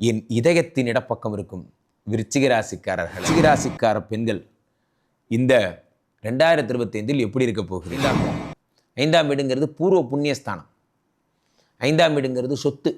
என் இதயத்தின் இடப்பக்கம் இருக்கும் விருச்சிக ராசிக்காரர்கள். விருச்சிக ராசிக்கார பெண்கள் இந்த ரெண்டாயிரத்தி இருபத்தைந்தில் எப்படி இருக்க போகிறது ஐந்தாம் வீடு. ஐந்தாம் வீடுங்கிறது பூர்வ புண்ணியஸ்தானம். ஐந்தாம் வீடுங்கிறது சொத்து.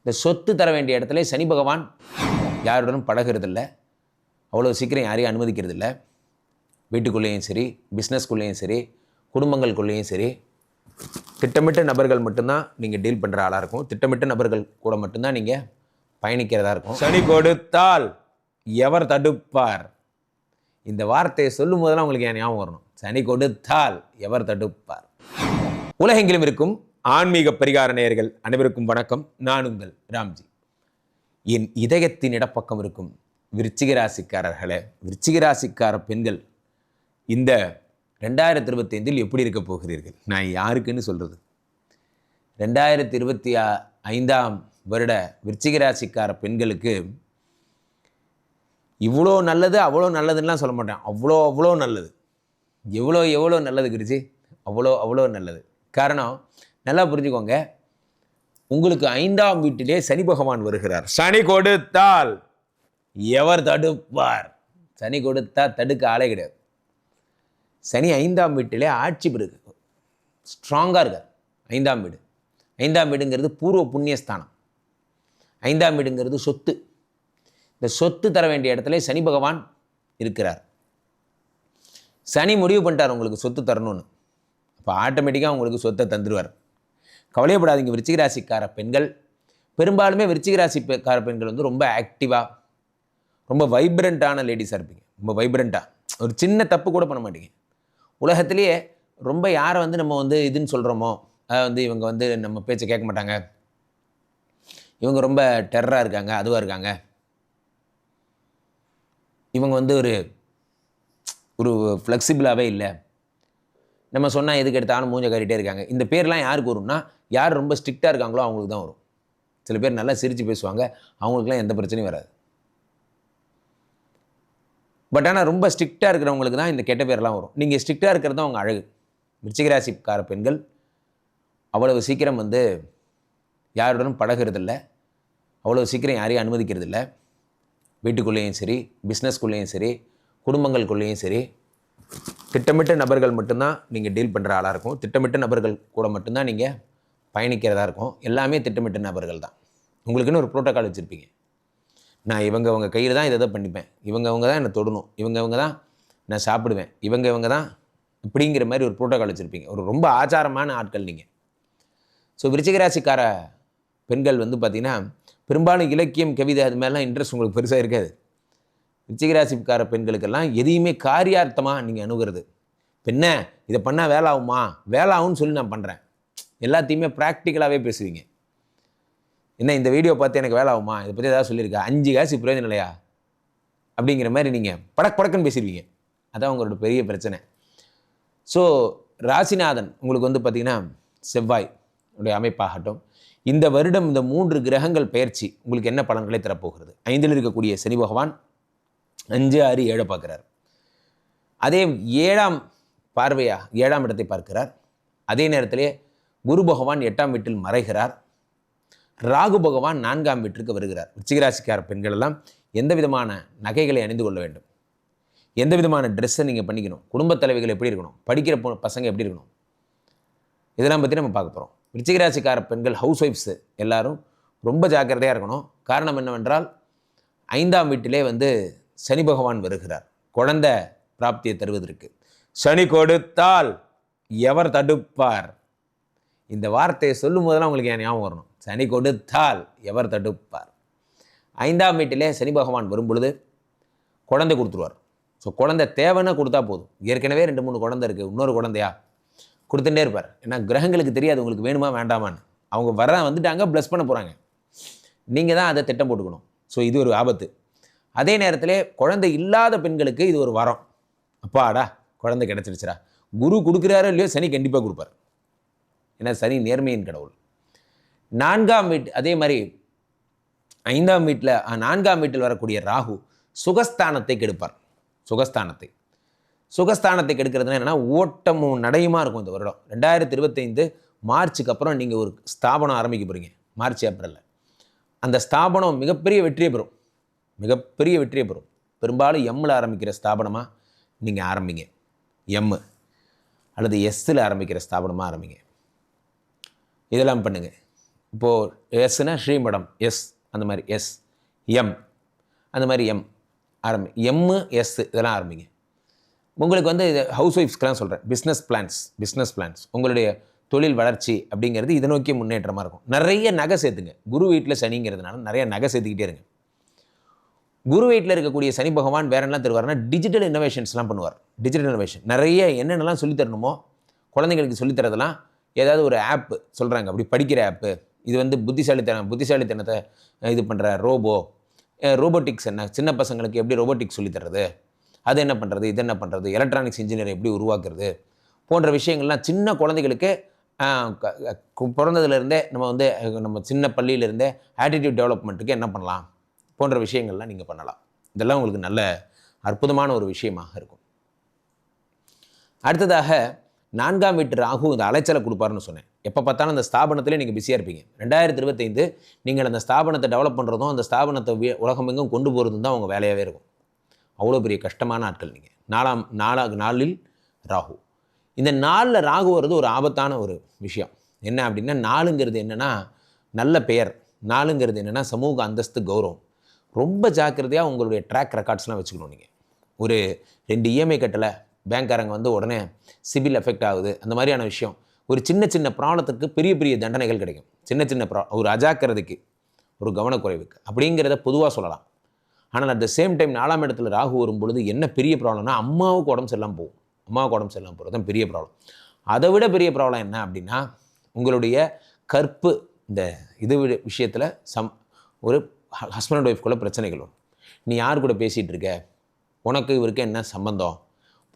இந்த சொத்து தர வேண்டிய இடத்துல சனி பகவான் யாருடனும் பழகிறதில்ல. அவ்வளோ சீக்கிரம் யாரையும் அனுமதிக்கிறதில்ல. வீட்டுக்குள்ளேயும் சரி பிஸ்னஸ்க்குள்ளேயும் சரி குடும்பங்களுக்குள்ளேயும் சரி திட்டமிட்ட நபர்கள் மட்டும்தான் நீங்கள் டீல் பண்ணுற ஆளாக இருக்கும். திட்டமிட்ட நபர்கள் கூட மட்டும்தான் நீங்கள் பயணிக்கிறதா இருக்கும். சனி கொடுத்தால் எவர் தடுப்பார்? இந்த வார்த்தையை சொல்லும் போதெல்லாம் உங்களுக்கு என் ஞாபகம் வரணும்? சனி கொடுத்தால் எவர் தடுப்பார்? உலகெங்கிலும் இருக்கும் ஆன்மீக பரிகார நேயர்கள் அனைவருக்கும் வணக்கம். நான் உங்கள் ராம்ஜி. என் இதயத்தின் இடப்பக்கம் இருக்கும் விருச்சிக ராசிக்காரர்களே விருச்சிக ராசிக்கார பெண்கள் இந்த ரெண்டாயிரத்தி இருபத்தைந்தில் எப்படி இருக்க போகிறீர்கள்? நான் யாருக்குன்னு சொல்கிறது ரெண்டாயிரத்தி இருபத்தி ஐந்தாம் வருட விருச்சிக ராசிக்கார பெண்களுக்கு இவ்வளோ நல்லது அவ்வளோ நல்லதுன்னெலாம் சொல்ல மாட்டேன். அவ்வளோ அவ்வளோ நல்லது. எவ்வளோ எவ்வளோ நல்லது கிருச்சி அவ்வளோ அவ்வளோ நல்லது. காரணம் நல்லா புரிஞ்சுக்கோங்க. உங்களுக்கு ஐந்தாம் வீட்டிலே சனி பகவான் வருகிறார். சனி கொடுத்தால் எவர் தடுப்பார்? சனி கொடுத்தா தடுக்க ஆளே கிடையாது. சனி ஐந்தாம் வீட்டிலே ஆட்சி பெறுது. ஸ்ட்ராங்காக இருக்கார். ஐந்தாம் வீடு. ஐந்தாம் வீடுங்கிறது பூர்வ புண்ணியஸ்தானம். ஐந்தாம் வீடுங்கிறது சொத்து. இந்த சொத்து தர வேண்டிய இடத்துல சனி பகவான் இருக்கிறார். சனி முடிவு பண்ணிட்டார் உங்களுக்கு சொத்து தரணும்னு. அப்போ ஆட்டோமேட்டிக்காக உங்களுக்கு சொத்தை தந்துடுவார் கவலையப்படாதீங்க விருச்சிகராசிக்கார பெண்கள். பெரும்பாலுமே விருச்சிகராசிக்கார பெண்கள் வந்து ரொம்ப ஆக்டிவாக ரொம்ப வைப்ரண்ட்டான லேடிஸாக இருப்பீங்க. ரொம்ப வைப்ரண்ட்டாக ஒரு சின்ன தப்பு கூட பண்ண மாட்டீங்க. உலகத்திலேயே ரொம்ப யாரை வந்து நம்ம வந்து இதுன்னு சொல்கிறோமோ அதை வந்து இவங்க வந்து நம்ம பேச்சை கேட்க மாட்டாங்க. இவங்க ரொம்ப டெரராக இருக்காங்க அதுவாக இருக்காங்க. இவங்க வந்து ஒரு ஒரு ஃப்ளெக்சிபிளாகவே இல்லை. நம்ம சொன்னால் எதுக்கு எடுத்தாலும் மூஞ்ச காட்டிகிட்டே இருக்காங்க. இந்த பேர்லாம் யாருக்கு வரும்னா யார் ரொம்ப ஸ்ட்ரிக்டாக இருக்காங்களோ அவங்களுக்கு தான் வரும். சில பேர் நல்லா சிரித்து பேசுவாங்க அவங்களுக்குலாம் எந்த பிரச்சனையும் வராது. பட் ஆனால் ரொம்ப ஸ்ட்ரிக்டாக இருக்கிறவங்களுக்கு தான் இந்த கெட்ட பேர்லாம் வரும். நீங்கள் ஸ்ட்ரிக்டாக இருக்கிறது தான் அவங்க அழகு. விருச்சிகராசிக்கார பெண்கள் அவ்வளவு சீக்கிரம் வந்து யாருடனும் பழகிறதில்ல. அவ்வளோ சீக்கிரம் யாரையும் அனுமதிக்கிறதில்ல. வீட்டுக்குள்ளேயும் சரி பிஸ்னஸ்க்குள்ளேயும் சரி குடும்பங்களுக்குள்ளேயும் சரி திட்டமிட்ட நபர்கள் மட்டும்தான் நீங்கள் டீல் பண்ணுற ஆளாக இருக்கும். திட்டமிட்ட நபர்கள் கூட மட்டும்தான் நீங்கள் பயணிக்கிறதா இருக்கும். எல்லாமே திட்டமிட்ட நபர்கள் தான். உங்களுக்குன்னு ஒரு ப்ரோட்டோக்கால் வச்சுருப்பீங்க. நான் இவங்க அவங்க கையில் தான் இதை தான் பண்ணிப்பேன். இவங்க அவங்க தான் என்னை தொடணும். இவங்க அவங்க தான் நான் சாப்பிடுவேன். இவங்க இவங்க தான் இப்படிங்கிற மாதிரி ஒரு ப்ரோட்டோக்கால் வச்சுருப்பீங்க. ஒரு ரொம்ப ஆச்சாரமான ஆட்கள் நீங்கள் ஸோ விருச்சிகராசிக்கார பெண்கள் வந்து பார்த்திங்கன்னா பெரும்பாலும் இலக்கியம் கவிதை அது மாதிரிலாம் இன்ட்ரெஸ்ட் உங்களுக்கு பெருசாக இருக்காது. விருச்சிகராசிக்கார பெண்களுக்கெல்லாம் எதையுமே காரியார்த்தமாக நீங்கள் அணுகிறது. இப்ப என்ன இதை பண்ணால் வேலை ஆகுமா? வேலை ஆகும்னு சொல்லி நான் பண்ணுறேன் எல்லாத்தையுமே ப்ராக்டிக்கலாகவே பேசுவீங்க. என்ன இந்த வீடியோ பார்த்து எனக்கு வேலை ஆகுமா? இதை பற்றி ஏதாவது சொல்லியிருக்கா? அஞ்சு காசு பிரயோஜனம் இல்லையா? அப்படிங்கிற மாதிரி நீங்கள் படக் படக்குன்னு பேசிடுவீங்க. அதான் உங்களோட பெரிய பிரச்சனை. ஸோ ராசிநாதன் உங்களுக்கு வந்து பார்த்திங்கன்னா செவ்வாய் உடைய அமைப்பாகட்டும். இந்த வருடம் இந்த மூன்று கிரகங்கள் பயிற்சி உங்களுக்கு என்ன பலன்களை தரப்போகிறது? ஐந்தில் இருக்கக்கூடிய சனி பகவான் அஞ்சு ஆறு ஏழை பார்க்குறார். அதே ஏழாம் பார்வையா ஏழாம் இடத்தை பார்க்கிறார். அதே நேரத்திலே குரு பகவான் எட்டாம் வீட்டில் மறைகிறார். ராகு பகவான் நான்காம் வீட்டிற்கு வருகிறார். உச்சிகராசிக்கார பெண்கள் எல்லாம் எந்த விதமான நகைகளை அணிந்து கொள்ள வேண்டும்? எந்த விதமான ட்ரெஸ்ஸை நீங்கள் பண்ணிக்கணும்? குடும்பத் தலைவிகள் எப்படி இருக்கணும்? படிக்கிற பசங்க எப்படி இருக்கணும்? இதெல்லாம் பற்றி நம்ம பார்க்க போகிறோம் விருச்சிகராசிக்கார பெண்கள் ஹவுஸ் ஒய்ஃப்ஸு எல்லாரும் ரொம்ப ஜாக்கிரதையாக இருக்கணும். காரணம் என்னவென்றால் ஐந்தாம் வீட்டிலே வந்து சனி பகவான் வருகிறார். குழந்த பிராப்தியை தருவதற்கு. சனி கொடுத்தால் எவர் தடுப்பார்? இந்த வார்த்தையை சொல்லும் போதெல்லாம் உங்களுக்கு என் ஞாபகம் வரணும். சனி கொடுத்தால் எவர் தடுப்பார்? ஐந்தாம் வீட்டிலே சனி பகவான் வரும் பொழுது குழந்தை கொடுத்துருவார். ஸோ குழந்தை தேவைன்னா கொடுத்தா போதும். ஏற்கனவே ரெண்டு மூணு குழந்தை இருக்குது இன்னொரு குழந்தையா? கொடுத்துட்டே இருப்பார். ஏன்னா கிரகங்களுக்கு தெரியாது உங்களுக்கு வேணுமா வேண்டாமான்னு. அவங்க வர வந்துட்டாங்க ப்ளஸ் பண்ண போகிறாங்க நீங்கள் தான் அதை திட்டம் போட்டுக்கணும். ஸோ இது ஒரு ஆபத்து. அதே நேரத்தில் குழந்தை இல்லாத பெண்களுக்கு இது ஒரு வரம். அப்பாடா குழந்தை கிடச்சிருச்சுடா. குரு கொடுக்குறாரோ இல்லையோ சனி கண்டிப்பாக கொடுப்பார். ஏன்னா சனி நேர்மையின் கடவுள். நான்காம் வீட்டு அதே மாதிரி ஐந்தாம் வீட்டில் நான்காம் வீட்டில் வரக்கூடிய ராகு சுகஸ்தானத்தை கெடுப்பார். சுகஸ்தானத்தை. சுகஸ்தானத்தை கெடுக்கிறதுனா என்னென்னா ஓட்டமும் நடையுமா இருக்கும் இந்த வருடம். ரெண்டாயிரத்தி இருபத்தைந்து மார்ச்சுக்கு அப்புறம் நீங்கள் ஒரு ஸ்தாபனம் ஆரம்பிக்க போகிறீங்க மார்ச் ஏப்ரலில். அந்த ஸ்தாபனம் மிகப்பெரிய வெற்றியை பெறும். மிகப்பெரிய வெற்றியை பெறும். பெரும்பாலும் எம்மில் ஆரம்பிக்கிற ஸ்தாபனமாக நீங்கள் ஆரம்பிங்க. எம்மு அல்லது எஸ்ஸில் ஆரம்பிக்கிற ஸ்தாபனமாக ஆரம்பிங்க. இதெல்லாம் பண்ணுங்கள் இப்போது எஸ்னா ஸ்ரீமடம் எஸ் அந்த மாதிரி எஸ் எம் அந்த மாதிரி எம் ஆரம்பி எம்மு எஸ் இதெல்லாம் ஆரம்பிங்க. உங்களுக்கு வந்து இது ஹவுஸ் ஒய்ஃப்ஸ்க்கெலாம் சொல்கிறேன் பிஸ்னஸ் பிளான்ஸ் பிஸ்னஸ் பிளான்ஸ் உங்களுடைய தொழில் வளர்ச்சி அப்படிங்கிறது இதை நோக்கி முன்னேற்றமாக இருக்கும். நிறைய நகை சேர்த்துங்க. குரு வீட்டில் சனிங்கிறதுனால நிறைய நகை சேர்த்துக்கிட்டே இருங்க. குரு வீட்டில் இருக்கக்கூடிய சனி பகவான் வேற என்ன தருவார்னா டிஜிட்டல் இன்னோவேஷன்ஸ்லாம் பண்ணுவார். டிஜிட்டல் இன்னோவேஷன் நிறைய என்னென்னலாம் சொல்லித் தரணுமோ குழந்தைங்களுக்கு சொல்லித்தரதெல்லாம் ஏதாவது ஒரு ஆப்பு சொல்கிறாங்க அப்படி படிக்கிற ஆப்பு இது வந்து புத்திசாலித்தனம் புத்திசாலித்தனத்தை இது பண்ணுற ரோபோ. ரோபோட்டிக்ஸ் என்ன? சின்ன பசங்களுக்கு எப்படி ரோபோட்டிக்ஸ் சொல்லித்தர்றது? அது என்ன பண்ணுறது இது என்ன பண்ணுறது எலக்ட்ரானிக்ஸ் இன்ஜினியர் எப்படி உருவாக்குறது போன்ற விஷயங்கள்லாம் சின்ன குழந்தைகளுக்கு பிறந்ததுலேருந்தே நம்ம வந்து நம்ம சின்ன பள்ளியிலேருந்தே ஆட்டிடியூட் டெவலப்மெண்ட்டுக்கு என்ன பண்ணலாம் போன்ற விஷயங்கள்லாம் நீங்கள் பண்ணலாம். இதெல்லாம் உங்களுக்கு நல்ல அற்புதமான ஒரு விஷயமாக இருக்கும். அடுத்ததாக நான்காம் வீட்டு ராகு இந்த அலைச்சலை கொடுப்பாருன்னு சொன்னேன். எப்போ பார்த்தாலும் அந்த ஸ்தாபனத்திலே நீங்கள் பிஸியாக இருப்பீங்க. ரெண்டாயிரத்தி இருபத்தைந்து நீங்கள் அந்த ஸ்தாபனத்தை டெவலப் பண்ணுறதும் அந்த ஸ்தாபனத்தை உலகமெங்கும் கொண்டு போகிறதும் தான் உங்கள் வேலையாகவே இருக்கும். அவ்வளோ பெரிய கஷ்டமான ஆட்கள் நீங்கள் நாலாம் நாலா நாளில் ராகு. இந்த நாளில் ராகு வர்றது ஒரு ஆபத்தான ஒரு விஷயம். என்ன அப்படின்னா நாளுங்கிறது என்னென்னா நல்ல பெயர். நாளுங்கிறது என்னென்னா சமூக அந்தஸ்து கௌரவம். ரொம்ப ஜாக்கிரதையாக உங்களுடைய ட்ராக் ரெக்கார்ட்ஸ்லாம் வச்சுக்கணும் நீங்கள் ஒரு ரெண்டு இஎம்ஐ கட்டலை பேங்க்காரங்க வந்து உடனே சிபில் எஃபெக்ட் ஆகுது அந்த மாதிரியான விஷயம். ஒரு சின்ன சின்ன பிராணத்துக்கு பெரிய பெரிய தண்டனைகள் கிடைக்கும். சின்ன சின்ன ப்ரா ஒரு அஜாக்கிரதைக்கு ஒரு கவனக்குறைவுக்கு அப்படிங்கிறத பொதுவாக சொல்லலாம். ஆனால் அட் த சேம் டைம் நாலாம் இடத்துல ராகு வரும் பொழுது என்ன பெரிய ப்ராப்ளம்னா அம்மாவுக்கு உடம்பு சரியில்லாமல் போகும். அம்மாவுக்கு உடம்பு சரியில்லாமல் போகிறது தான் பெரிய ப்ராப்ளம் அதை விட பெரிய ப்ராப்ளம் என்ன அப்படின்னா உங்களுடைய கற்பு இந்த இது விஷயத்தில் சம் ஒரு ஹஸ்பண்ட் அண்ட் ஒய்ஃப்குள்ள பிரச்சனைகள் வரும். நீ யார் கூட பேசிகிட்டு இருக்க? உனக்கு இவருக்கு என்ன சம்பந்தம்?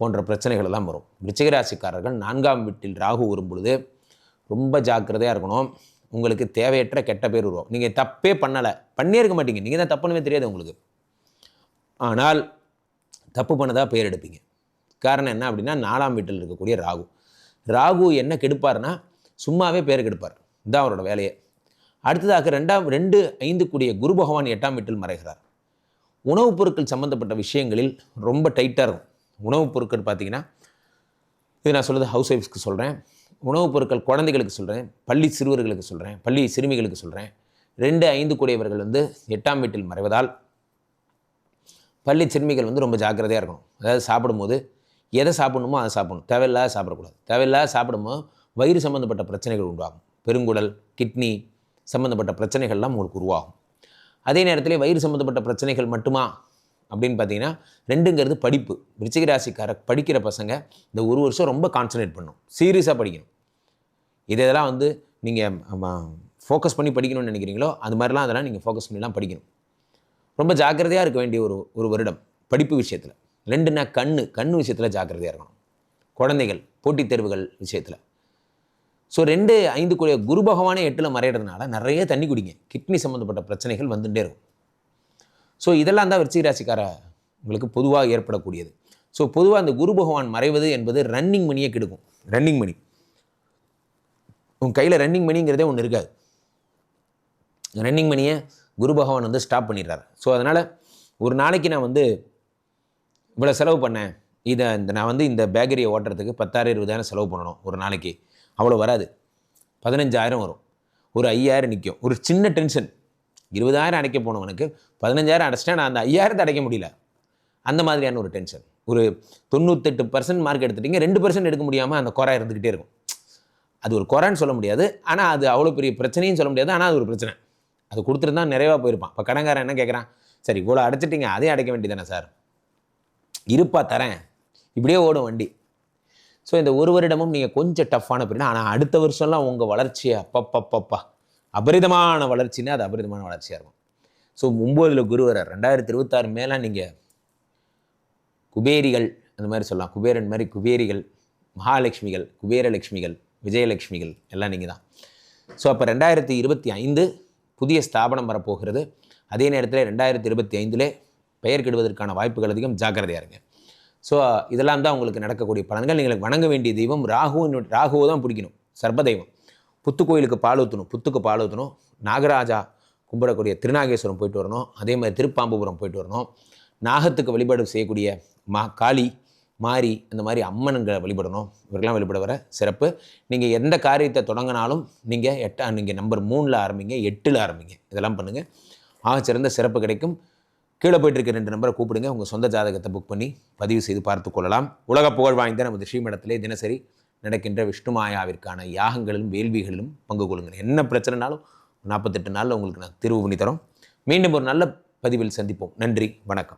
போன்ற பிரச்சனைகள் எல்லாம் வரும். விருச்சிகராசிக்காரர்கள் நான்காம் வீட்டில் ராகு வரும் பொழுது ரொம்ப ஜாக்கிரதையாக இருக்கணும். உங்களுக்கு தேவையற்ற கெட்ட பேர் உருவாகும். நீங்கள் தப்பே பண்ணலை. பண்ணியே இருக்க மாட்டீங்க. நீங்கள் தான் தப்புன்னு தெரியாது உங்களுக்கு. ஆனால் தப்பு பண்ணதாக பேர் எடுப்பீங்க. காரணம் என்ன அப்படின்னா நாலாம் வீட்டில் இருக்கக்கூடிய ராகு. ராகு என்ன கெடுப்பார்னா சும்மாவே பேர் கெடுப்பார். இதுதான் அவரோட வேலையை. அடுத்ததாக ரெண்டாம் ரெண்டு ஐந்து கூடிய குரு பகவான் எட்டாம் வீட்டில் மறைகிறார். உணவுப் பொருட்கள் சம்மந்தப்பட்ட விஷயங்களில் ரொம்ப டைட்டாக இருக்கும். உணவுப் பொருட்கள் பார்த்தீங்கன்னா இது நான் சொல்கிறது ஹவுஸ் ஒய்ஃப்ஸ்க்கு சொல்கிறேன் உணவுப் பொருட்கள் குழந்தைகளுக்கு சொல்கிறேன் பள்ளி சிறுவர்களுக்கு சொல்கிறேன் பள்ளி சிறுமிகளுக்கு சொல்கிறேன் ரெண்டு ஐந்து கூடியவர்கள் வந்து எட்டாம் வீட்டில் மறைவதால் பள்ளி சிறுமிகள் வந்து ரொம்ப ஜாக்கிரதையாக இருக்கணும். அதாவது சாப்பிடும்போது எதை சாப்பிடணுமோ அதை சாப்பிடணும். தேவையில்லாத சாப்பிடக்கூடாது. தேவையில்லாத சாப்பிடும்போது வயிறு சம்மந்தப்பட்ட பிரச்சனைகள் உண்டாகும் பெருங்குடல் கிட்னி சம்மந்தப்பட்ட பிரச்சனைகள்லாம் உங்களுக்கு உருவாகும். அதே நேரத்தில் வயிறு சம்மந்தப்பட்ட பிரச்சனைகள் மட்டுமா? அப்படின்னு பார்த்தீங்கன்னா ரெண்டுங்கிறது படிப்பு. விருச்சிக ராசிக்கார படிக்கிற பசங்க இந்த ஒரு வருஷம் ரொம்ப கான்சன்ட்ரேட் பண்ணும் சீரியஸாக படிக்கணும். இதெல்லாம் வந்து நீங்கள் ஃபோக்கஸ் பண்ணி படிக்கணும்னு நினைக்கிறீங்களோ அது மாதிரிலாம் அதெல்லாம் நீங்கள் ஃபோக்கஸ் பண்ணிலாம் படிக்கணும். ரொம்ப ஜாக்கிரதையாக இருக்க வேண்டிய ஒரு ஒரு வருடம் படிப்பு விஷயத்தில். ரெண்டுனா கண்ணு கண்ணு விஷயத்தில் ஜாக்கிரதையாக இருக்கணும். குழந்தைகள் போட்டித் தேர்வுகள் விஷயத்தில். ஸோ ரெண்டு ஐந்து கூடிய குரு பகவானே எட்டில் மறையிறதுனால நிறைய தண்ணி குடிங்க. கிட்னி சம்மந்தப்பட்ட பிரச்சனைகள் வந்துட்டே இருக்கும். ஸோ இதெல்லாம் தான் விருச்சிக ராசிக்கார உங்களுக்கு பொதுவாக ஏற்படக்கூடியது. ஸோ பொதுவாக அந்த குரு பகவான் மறைவது என்பது ரன்னிங் மணியை கெடுக்கும். ரன்னிங் மணி உன் கையில் ரன்னிங் மணிங்கிறதே ஒன்று இருக்காது. ரன்னிங் மணியை குரு பகவான் வந்து ஸ்டாப் பண்ணிடுறாரு. ஸோ அதனால் ஒரு நாளைக்கு நான் வந்து இவ்வளோ செலவு பண்ணேன். இதை இந்த நான் வந்து இந்த பேக்கரியை ஓட்டுறதுக்கு பத்தாயிரம் இருபதாயிரம் செலவு பண்ணணும் ஒரு நாளைக்கு. அவ்வளோ வராது. பதினஞ்சாயிரம் வரும். ஒரு ஐயாயிரம் நிற்கும் ஒரு சின்ன டென்ஷன் இருபதாயிரம் அடைக்க போனவனுக்கு பதினஞ்சாயிரம் அடைச்சிட்டா நான் அந்த ஐயாயிரத்தை அடைக்க முடியல. அந்த மாதிரியான ஒரு டென்ஷன் ஒரு தொண்ணூத்தெட்டு பர்சன்ட் மார்க் எடுத்துட்டீங்க. ரெண்டு பர்சன்ட் எடுக்க முடியாமல் அந்த குறை இருந்துக்கிட்டே இருக்கும். அது ஒரு குறைன்னு சொல்ல முடியாது. ஆனால் அது அவ்வளோ பெரிய பிரச்சனையும் சொல்ல முடியாது. ஆனால் அது ஒரு பிரச்சனை. அது கொடுத்துருந்தா நிறைவாக போயிருப்பான். இப்போ கடன்காரன் என்ன கேட்குறான் சரி இவ்வளோ அடைச்சிட்டிங்க அதையும் அடைக்க வேண்டியதானே சார்? இருப்பா தரேன். இப்படியே ஓடும் வண்டி. ஸோ இந்த ஒரு வருடமும் நீங்கள் கொஞ்சம் டஃப்பான பீரியட் ஆனால் அடுத்த வருஷம்லாம் உங்கள் வளர்ச்சி அப்பப்பப்பப்பா. அபரிதமான வளர்ச்சின்னா அது அபரிதமான வளர்ச்சியாக இருக்கும். ஸோ ஒம்போதில் குரு ரெண்டாயிரத்தி இருபத்தாறு மேலே நீங்கள் குபேரிகள் அந்த மாதிரி சொல்லலாம். குபேரன் மாதிரி குபேரிகள் மகாலட்சுமிகள் குபேரலட்சுமிகள் விஜயலட்சுமிகள் எல்லாம் நீங்கள் தான் ஸோ அப்போ ரெண்டாயிரத்தி இருபத்தி ஐந்து புதிய ஸ்தாபனம் வரப்போகிறது. அதே நேரத்தில் ரெண்டாயிரத்தி இருபத்தி ஐந்திலே பெயர் கெடுவதற்கான வாய்ப்புகள் அதிகம். ஜாக்கிரதையாக இருங்க. ஸோ இதெல்லாம் தான் உங்களுக்கு நடக்கக்கூடிய பலன்கள். நீங்கள் வணங்க வேண்டிய தெய்வம் ராகு ராகுவை தான் பிடிக்கணும். சர்பதெய்வம் புத்துக்கோயிலுக்கு புத்து கோயிலுக்கு பால் ஊற்றணும் புத்துக்கு பால் ஊற்றணும் நாகராஜா கும்பிடக்கூடிய திருநாகேஸ்வரம் போயிட்டு வரணும். அதே மாதிரி திருப்பாம்புபுரம் போயிட்டு வரணும். நாகத்துக்கு வழிபாடு செய்யக்கூடிய மா காளி மாறி இந்த மாதிரி அம்மனுங்களை வழிபடணும். இவர்களாம் வழிபட வர சிறப்பு. நீங்கள் எந்த காரியத்தை தொடங்கினாலும் நீங்கள் எட்டா நீங்கள் நம்பர் மூணில் ஆரம்பிங்க எட்டில் ஆரம்பிங்க. இதெல்லாம் பண்ணுங்கள் ஆகச்சிறந்த சிறப்பு கிடைக்கும். கீழே போயிட்டு இருக்க ரெண்டு நம்பரை கூப்பிடுங்க. உங்கள் சொந்த ஜாதகத்தை புக் பண்ணி பதிவு செய்து பார்த்து கொள்ளலாம். உலக புகழ் வாய்ந்த நமது ஸ்ரீமடத்திலே தினசரி நடக்கின்ற விஷ்ணுமாயாவிற்கான யாகங்களிலும் வேள்விகளிலும் பங்கு கொள்ளுங்கள். என்ன பிரச்சனைனாலும் நாற்பத்தெட்டு நாளில் உங்களுக்கு நான் தீர்வு பண்ணி தரோம். மீண்டும் ஒரு நல்ல பதிவில் சந்திப்போம். நன்றி வணக்கம்.